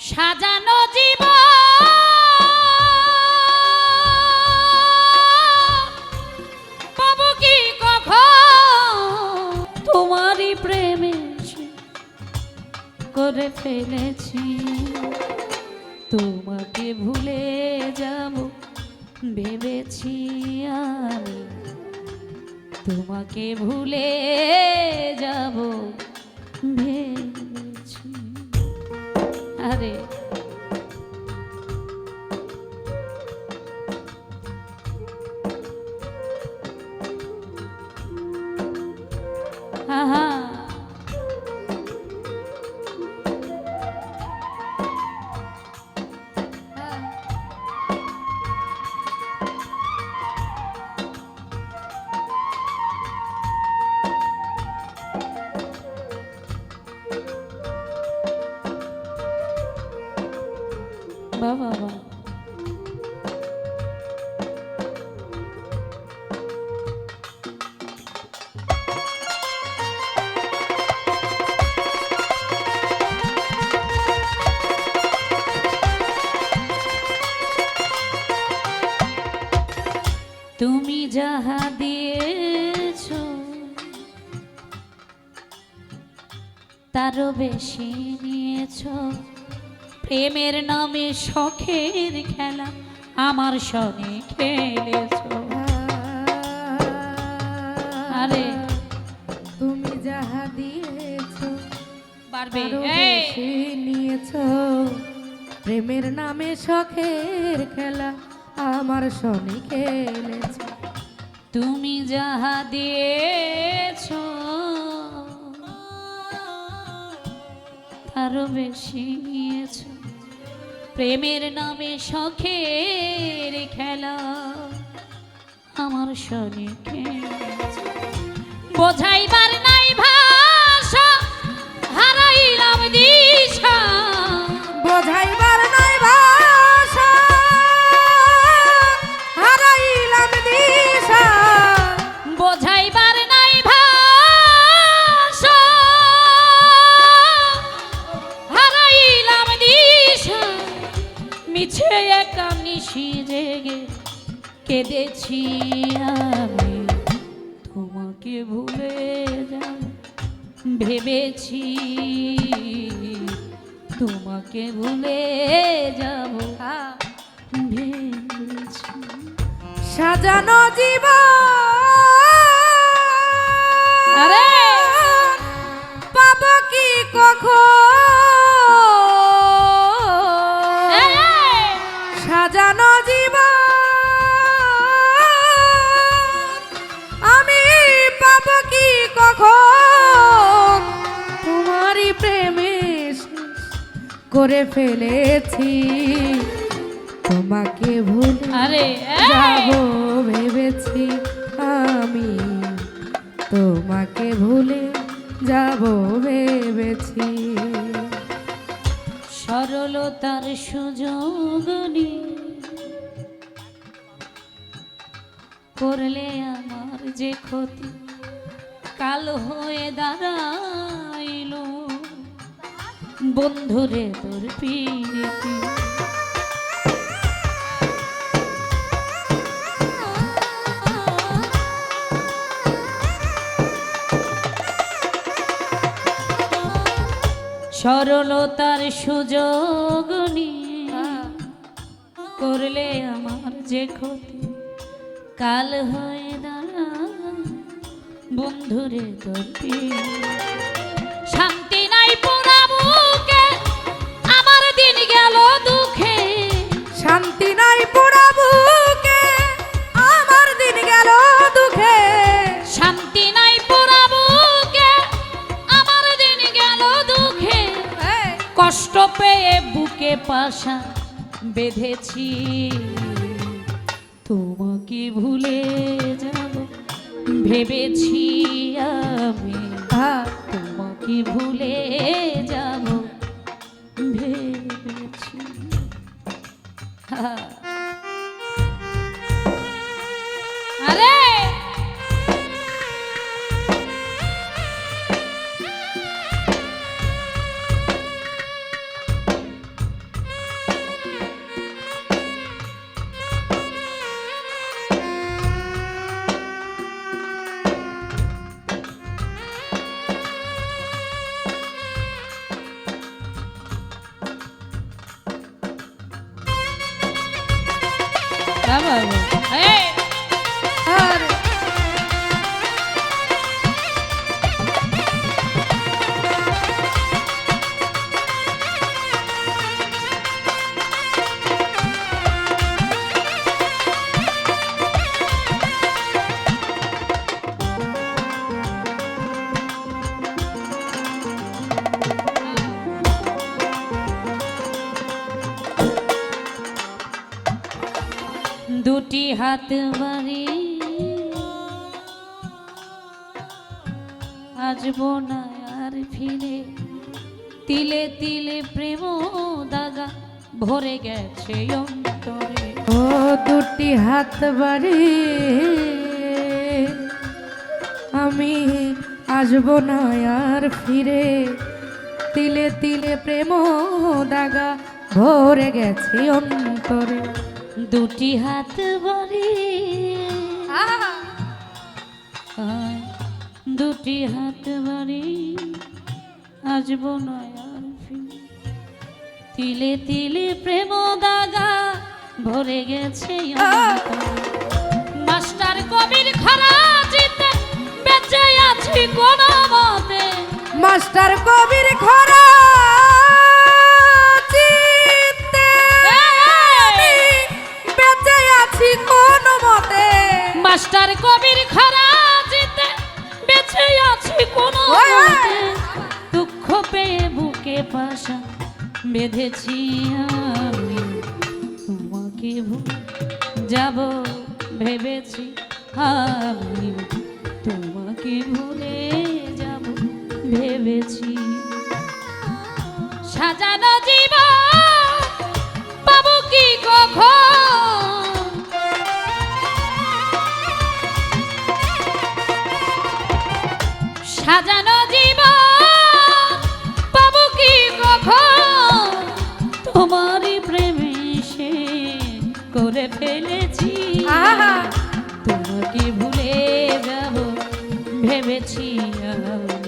সাজানো জীব পাবো কি কখন তোমারই প্রেমে করে ফেলেছি? তোমাকে ভুলে যাব, ভেবেছি আমি। তোমাকে ভুলে যাব ভেবেছি তুমি যাহা দিয়েছ তারও বেশি নিয়েছ। প্রেমের নামে শখের খেলা আমার সঙ্গে খেলেছ। আরে। তুমি যাহা দিয়েছ পারবে নিয়েছ। প্রেমের নামে শখের খেলা আমার শনি খেলেছ। তুমি যাহা দিয়েছ তারও বেশি নিয়েছ প্রেমের নামে শখের খেলা আমার সনে খেলেছ। বোঝাইবার নাই ভাষা হারাইলাম দিশা। বোঝাইবার কেঁদেছি আমি। তোমাকে ভুলে যাব ভেবেছি তোমাকে ভুলে যাব। ভেবেছি। সাজানো জীবন। আরে! করে ফেলেছি। তোমাকে ভুলে আরে যাব ভেবেছি আমি। তোমাকে ভুলে যাব ভেবেছি। সরলতার সুযোগ করলে আমার যে ক্ষতি কাল হয়ে দাঁড়াইল বন্ধুরে তোর পিরিতি। সরলতার সুযোগ করলে আমার যে ক্ষতি, কাল হয়ে দাঁড়া বন্ধুরে তোর শান্তি শান্তি নাই পোড়া বুকে আমার দিন গেল দুঃখে। শান্তি নাই পোড়া বুকে আমার দিন গেল দুঃখে। কষ্ট পেয়ে বুকে পাশা বেঁধেছি। তোমাকে ভুলে যাব ভেবেছি আমি। হ্যাঁ, তোমাকে ভুলে যাব ভেবেছি। ハハハ。হাত বাড়ি। আসব না আর ফিরে। তিলে তিলে প্রেম দাগা ভরে গেছে অন্তরে। ও দুটি হাত বাড়ি। আমি আসব না আর ফিরে। তিলে তিলে প্রেম দাগা ভরে গেছে অন্তরে। দুটি হাত বাড়ি দুটি হাত বাড়ি আসব না আর ফিরে তিলে তিলে প্রেম দাগা ভরে গেছে। মাস্টার কবির খারাজিতে বেঁচে আছি কোন মতে। মাস্টার কবির খরা মাস্টার কবির খারাজিতে বেঁচে আছি কোন দুঃখ পেয়ে বুকে পাশা বেঁধেছি আমি। তোমাকে যাব ভেবেছি আমি। তোমাকে ভুলে যাব ভেবেছি। সাজানো তোমারই প্রেমে সে করে ফেলেছি। তোমাকে ভুলে যাব ভেবেছি আমি